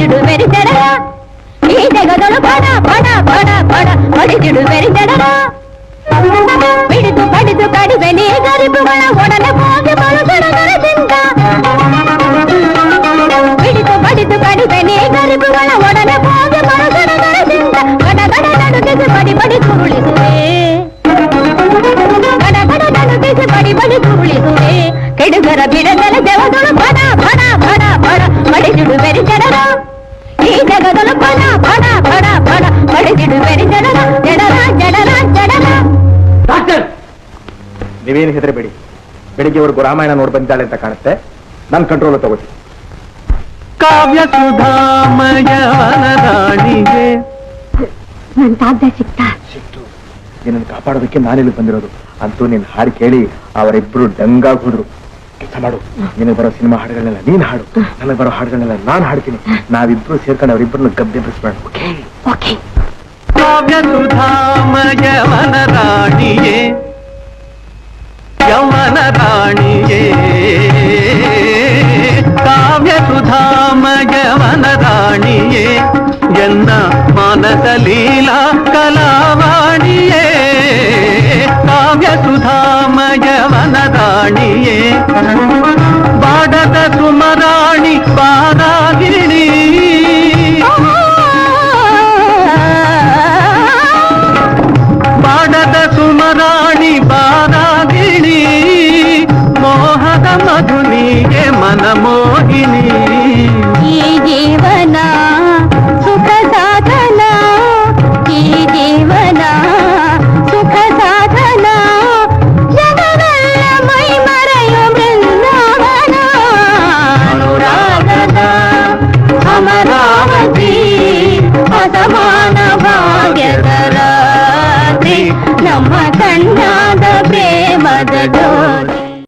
ಬಡಿದಿಡು ಬೆರಿದೆಡರ ಈ ಜಗದೊಳು ಬಡ ಬಡ ಬಡ ಬಡ ಬಡಿದಿಡು ಬೆರಿದೆಡರ ಬಿಡಿದು ಬಡಿದು ಕಡಿವೆ ನೀ ಗರಿಬುಗಳ ಒಡನೆ ಹೋಗಿ ಬಳು ಗಡಗರದಿಂದ ಬಿಡಿದು ಬಡಿದು ಕಡಿವೆ ನೀ ಗರಿಬುಗಳ ಒಡನೆ ಹೋಗಿ ಬಳು ಗಡಗರದಿಂದ ಗಡಗಡ ನಡುಗಿಸಿ ಬಡಿ ಬಡಿ ಕುರುಳಿಸುವೆ ಗಡಗಡ ನಡುಗಿಸಿ ಬಡಿ ಬಡಿ ಕುರುಳಿಸುವೆ ಕೆಡುಗರ ಬಿಡದಲ ದೇವದಳು ಬಡ ಬಡ ಬಡ ಬಡ ಬಡಿದಿಡು ಬೆರಿದೆಡರ ಈ ಹೆದರೆ ಬಡ ಬೆಳಿಗ್ಗೆ ಡಾಕ್ಟರ್! ನೀವೇನು ಹೆದರಬೇಡಿ. ಬೆಳಿಗ್ಗೆವರೆಗೂ ರಾಮಾಯಣ ನೋಡಿ ಬಂದಿದ್ದಾಳೆ ಅಂತ ಕಾಣುತ್ತೆ. ನನ್ನ ಕಂಟ್ರೋಲ್ ತಗೋತಿ ಕಾವ್ಯ ಸುಧಾಮಯವನ ರಾಣಿಗೆ. ನನ್ ತಾಗ್ದ ಸಿಕ್ತಾ? ಸಿಕ್ತು. ನಿನ್ನನ್ನು ಕಾಪಾಡೋದಕ್ಕೆ ನಾನಿಲ್ಲಿ ಬಂದಿರೋದು. ಅಂತೂ ನೀನ್ ಹಾಡು ಕೇಳಿ ಅವರಿಬ್ರು ಡಂಗಾಗ್ ಹೋದ್ರು ಕೆಲಸ ಮಾಡು. ನಿನಗೆ ಬರೋ ಸಿನಿಮಾ ಹಾಡುಗಳನ್ನೆಲ್ಲ ನೀನ್ ಹಾಡು. ನನಗೆ ಬರೋ ಹಾಡುಗಳನ್ನೆಲ್ಲ ನಾನು ಹಾಡ್ತೀನಿ. ನಾವಿಬ್ರು ಸೇರ್ಕೊಂಡು ಅವರಿಬ್ಬರನ್ನ ಗಬ್ಬೆ ಬಿಡಿಸ್ಬೇಡ ಓಕೆ? ಕಾವ್ಯ ಸುಧಾಮಯವನ ರಾಣಿಯೇ. ಯವನ ರಾಣಿಯೇ. ಕಾವ್ಯ ಸುಧಾಮಯವನ ರಾಣಿಯೇ ಬಾಡದ ಸುಮರಾಣಿ ಬಾರಾಗಿಣಿ ಬಾಡದ ಸುಮರಾಣಿ ಬಾರಾಗಿಣಿ ಮೋಹದ ಮಧುನಿಗೆ ಮನಮೋಹಿನಿ నమ్మకండా